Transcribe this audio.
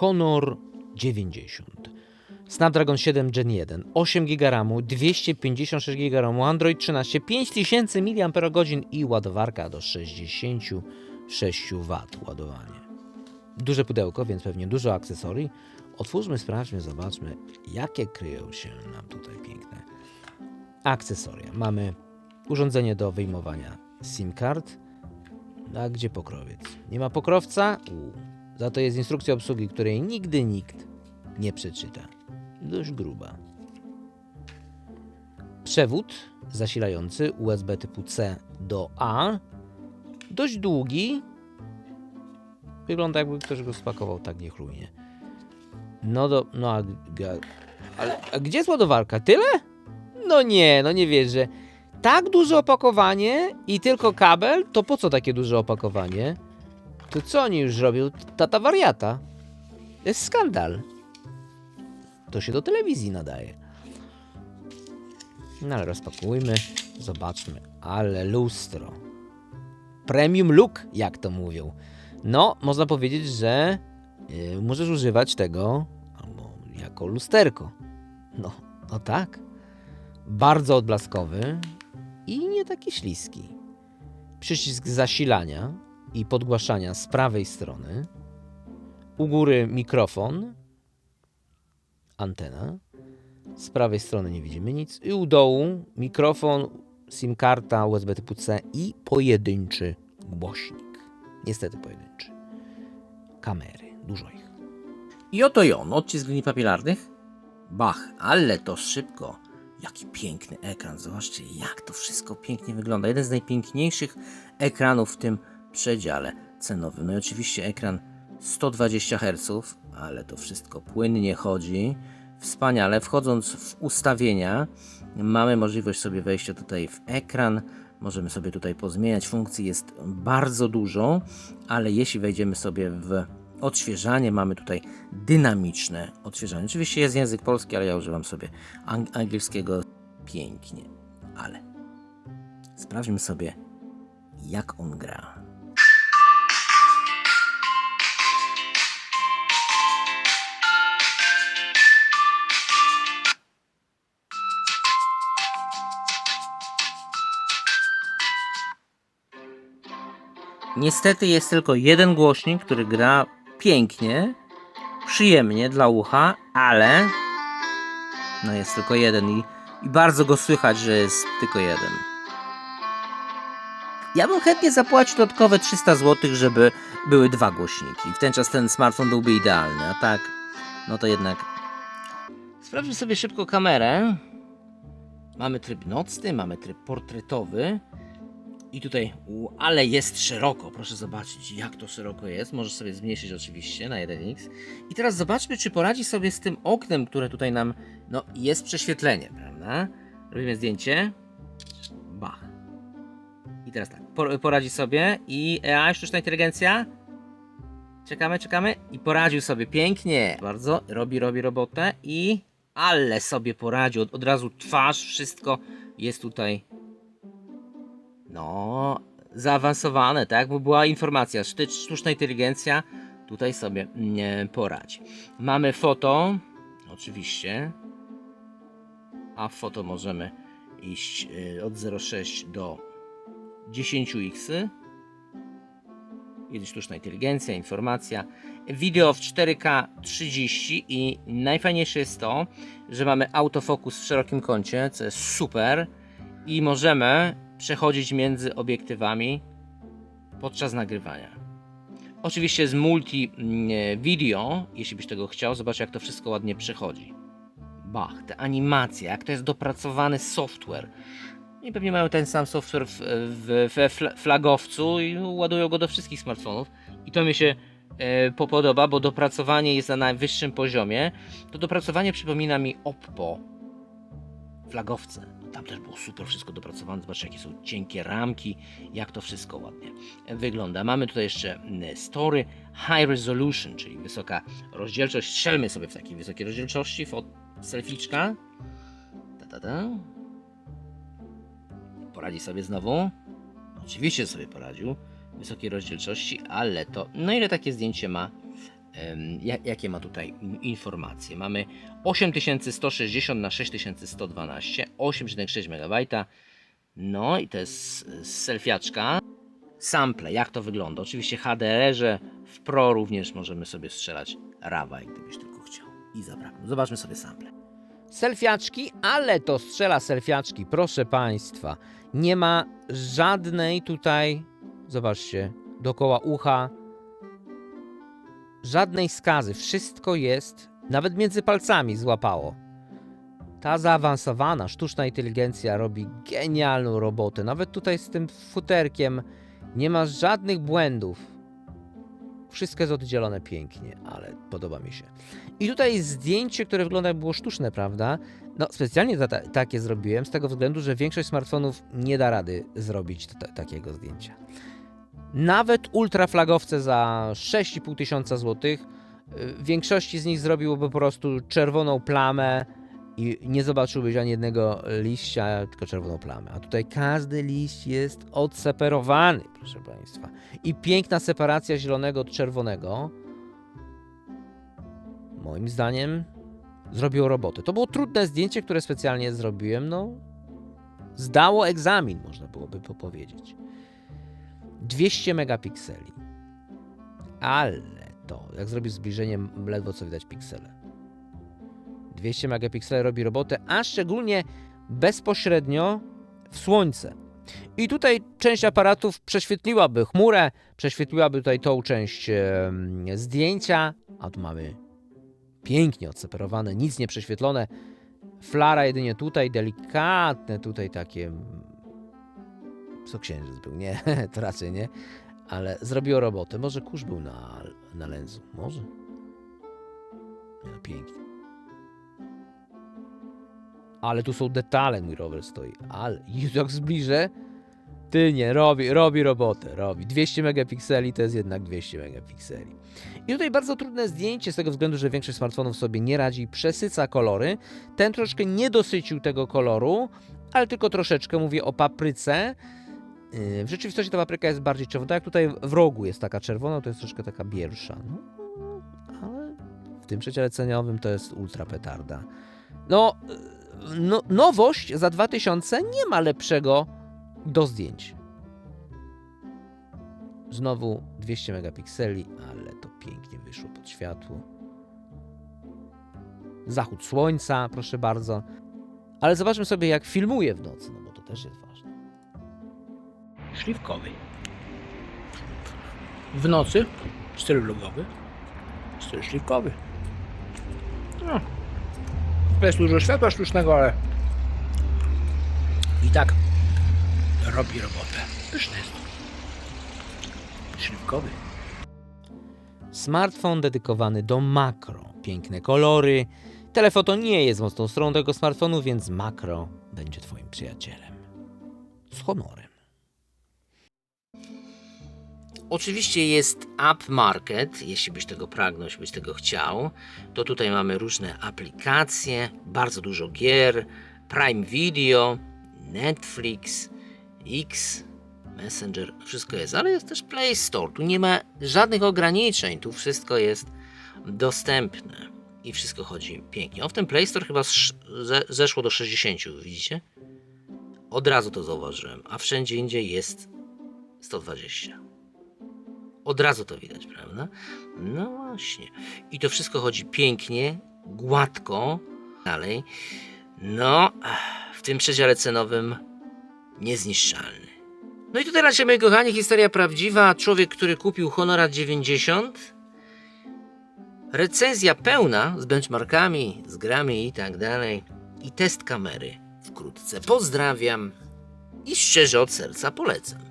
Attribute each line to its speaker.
Speaker 1: Honor 90. Snapdragon 7 Gen 1, 8 GB RAMu, 256 GB Android 13, 5000 mAh i ładowarka do 66 W ładowanie. Duże pudełko, więc pewnie dużo akcesorii. Otwórzmy, sprawdźmy, zobaczmy, jakie kryją się nam tutaj piękne akcesoria. Mamy urządzenie do wyjmowania SIM card. A gdzie pokrowiec? Nie ma pokrowca? Za to jest instrukcja obsługi, której nigdy nikt nie przeczyta. Dość gruba. Przewód zasilający USB typu C do A. Dość długi. Wygląda jakby ktoś go spakował tak niechlujnie. No do... No a, ale, a gdzie jest ładowarka? Tyle? No nie, no nie wierzę. Tak duże opakowanie i tylko kabel? To po co takie duże opakowanie? To co oni już robią? Tata wariata. To jest skandal. To się do telewizji nadaje. No ale rozpakujmy, zobaczmy. Ale lustro. Premium look, jak to mówią. No, można powiedzieć, że yy, możesz używać tego albo jako lusterko. No, no tak. Bardzo odblaskowy i nie taki śliski. Przycisk zasilania i podgłaszania z prawej strony. U góry mikrofon, antena. Z prawej strony nie widzimy nic. I u dołu mikrofon, SIM karta USB typu C i pojedynczy głośnik. Niestety pojedynczy. Kamery, dużo ich.
Speaker 2: I oto i on, odcisk linii papilarnych. Bach, ale to szybko. Jaki piękny ekran. Zobaczcie, jak to wszystko pięknie wygląda. Jeden z najpiękniejszych ekranów w tym przedziale cenowym. No i oczywiście ekran 120 Hz, ale to wszystko płynnie chodzi. Wspaniale. Wchodząc w ustawienia, mamy możliwość sobie wejścia tutaj w ekran. Możemy sobie tutaj pozmieniać. Funkcji jest bardzo dużo, ale jeśli wejdziemy sobie w odświeżanie, mamy tutaj dynamiczne odświeżanie. Oczywiście jest język polski, ale ja używam sobie ang- angielskiego pięknie. Ale sprawdźmy sobie, jak on gra. Niestety jest tylko jeden głośnik, który gra pięknie, przyjemnie dla ucha, ale no jest tylko jeden i, i bardzo go słychać, że jest tylko jeden. Ja bym chętnie zapłacił dodatkowe 300 zł, żeby były dwa głośniki. W ten czas ten smartfon byłby idealny, a tak, no to jednak. Sprawdźmy sobie szybko kamerę. Mamy tryb nocny, mamy tryb portretowy. I tutaj, u, ale jest szeroko, proszę zobaczyć jak to szeroko jest. Możesz sobie zmniejszyć oczywiście na 1x. I teraz zobaczmy, czy poradzi sobie z tym oknem, które tutaj nam, no jest prześwietlenie, prawda? Robimy zdjęcie. Bach. I teraz tak, por- poradzi sobie i AI, sztuczna inteligencja. Czekamy, czekamy. I poradził sobie pięknie. Bardzo, robi, robi robotę i... Ale sobie poradził, od, od razu twarz, wszystko jest tutaj no, zaawansowane, tak? Bo była informacja, sztuczna inteligencja tutaj sobie poradzi. Mamy foto, oczywiście, a w foto możemy iść y, od 0,6 do 10x. Jest sztuczna inteligencja, informacja. Wideo w 4K 30 i najfajniejsze jest to, że mamy autofokus w szerokim kącie, co jest super i możemy przechodzić między obiektywami podczas nagrywania. Oczywiście z multi mm, video, jeśli byś tego chciał, zobacz jak to wszystko ładnie przechodzi. Bach, te animacje, jak to jest dopracowany software. I pewnie mają ten sam software w, w, fla- flagowcu i ładują go do wszystkich smartfonów. I to mi się e, bo dopracowanie jest na najwyższym poziomie. To dopracowanie przypomina mi Oppo flagowce. Tam też było super wszystko dopracowane. Zobaczcie, jakie są cienkie ramki, jak to wszystko ładnie wygląda. Mamy tutaj jeszcze mm, story high resolution, czyli wysoka rozdzielczość. Strzelmy sobie w takiej wysokiej rozdzielczości. Fot selficzka. Ta, ta, ta. Poradzi sobie znowu. Oczywiście sobie poradził. Wysokiej rozdzielczości, ale to. No ile takie zdjęcie ma
Speaker 3: jakie ma tutaj in- informacje. Mamy 8160 na 6112, 8,6 MB. No i to jest y, selfiaczka. Sample, jak to wygląda? Oczywiście HDR-ze, w Pro również możemy sobie strzelać rawa, gdybyś tylko chciał. I zabrałem. Zobaczmy sobie sample.
Speaker 2: Selfiaczki, ale to strzela selfiaczki, proszę Państwa. Nie ma żadnej tutaj, zobaczcie, dookoła ucha, żadnej skazy. Wszystko jest, nawet między palcami złapało. Ta zaawansowana sztuczna inteligencja robi genialną robotę. Nawet tutaj z tym futerkiem nie ma żadnych błędów. Wszystko jest oddzielone pięknie, ale podoba mi się. I tutaj zdjęcie, które wygląda jak było sztuczne, prawda? No, specjalnie ta, ta, takie zrobiłem z tego względu, że większość smartfonów nie da rady zrobić ta, takiego zdjęcia. Nawet ultraflagowce za 6,5 tysiąca złotych, y, w większości z nich zrobiłoby po prostu czerwoną plamę i nie zobaczyłbyś ani jednego liścia, tylko czerwoną plamę. A tutaj każdy liść jest odseparowany, proszę Państwa. I piękna separacja zielonego od czerwonego moim zdaniem zrobiło robotę. To było trudne zdjęcie, które specjalnie zrobiłem. No, zdało egzamin, można byłoby po- powiedzieć. 200 megapikseli. Ale to, jak zrobić zbliżenie, ledwo co widać piksele. 200 megapikseli robi robotę, a szczególnie bezpośrednio w słońce. I tutaj część aparatów prześwietliłaby chmurę, prześwietliłaby tutaj tą część em, zdjęcia, a tu mamy pięknie odseparowane, nic nie prześwietlone. Flara jedynie tutaj, delikatne tutaj takie... Co księżyc był? Nie, to raczej nie. Ale zrobiło robotę. Może kurz był na, na lędzu. Może. No, pięknie. Ale tu są detale, mój rower stoi. Ale jak zbliżę, ty nie, robi, robi robotę, robi. 200 megapikseli to jest jednak 200 megapikseli. I tutaj bardzo trudne zdjęcie z tego względu, że większość smartfonów sobie nie radzi, przesyca kolory. Ten troszkę nie dosycił tego koloru, ale tylko troszeczkę, mówię o papryce. Yy, W rzeczywistości ta papryka jest bardziej czerwona. Jak tutaj w rogu jest taka czerwona, to jest troszkę taka biersza. No, ale w tym przedziale ceniowym to jest ultra petarda. No, yy, no, nowość za 2000 nie ma lepszego do zdjęć. Znowu 200 megapikseli, ale to pięknie wyszło pod światło. Zachód słońca, proszę bardzo. Ale zobaczmy sobie, jak filmuje w nocy, no bo to też jest ważne.
Speaker 4: Śliwkowy. W nocy styl vlogowy, styl śliwkowy. No. Jest dużo światła sztucznego, ale i tak robi robotę. Pyszny jest. Śliwkowy.
Speaker 2: Smartfon dedykowany do makro. Piękne kolory. Telefoto nie jest mocną stroną tego smartfonu, więc makro będzie Twoim przyjacielem. Z honorem.
Speaker 3: Oczywiście jest App Market, jeśli byś tego pragnął, jeśli byś tego chciał, to tutaj mamy różne aplikacje, bardzo dużo gier, Prime Video, Netflix, X, Messenger, wszystko jest, ale jest też Play Store, tu nie ma żadnych ograniczeń, tu wszystko jest dostępne i wszystko chodzi pięknie. O, w tym Play Store chyba sz- ze, zeszło do 60, widzicie? Od razu to zauważyłem, a wszędzie indziej jest 120. Od razu to widać, prawda? No właśnie. I to wszystko chodzi pięknie, gładko. Dalej. No, w tym przedziale cenowym niezniszczalny. No i tutaj raczej, moi kochani, historia prawdziwa. Człowiek, który kupił Honora 90. Recenzja pełna z benchmarkami, z grami i tak dalej. I test kamery wkrótce. Pozdrawiam i szczerze od serca polecam.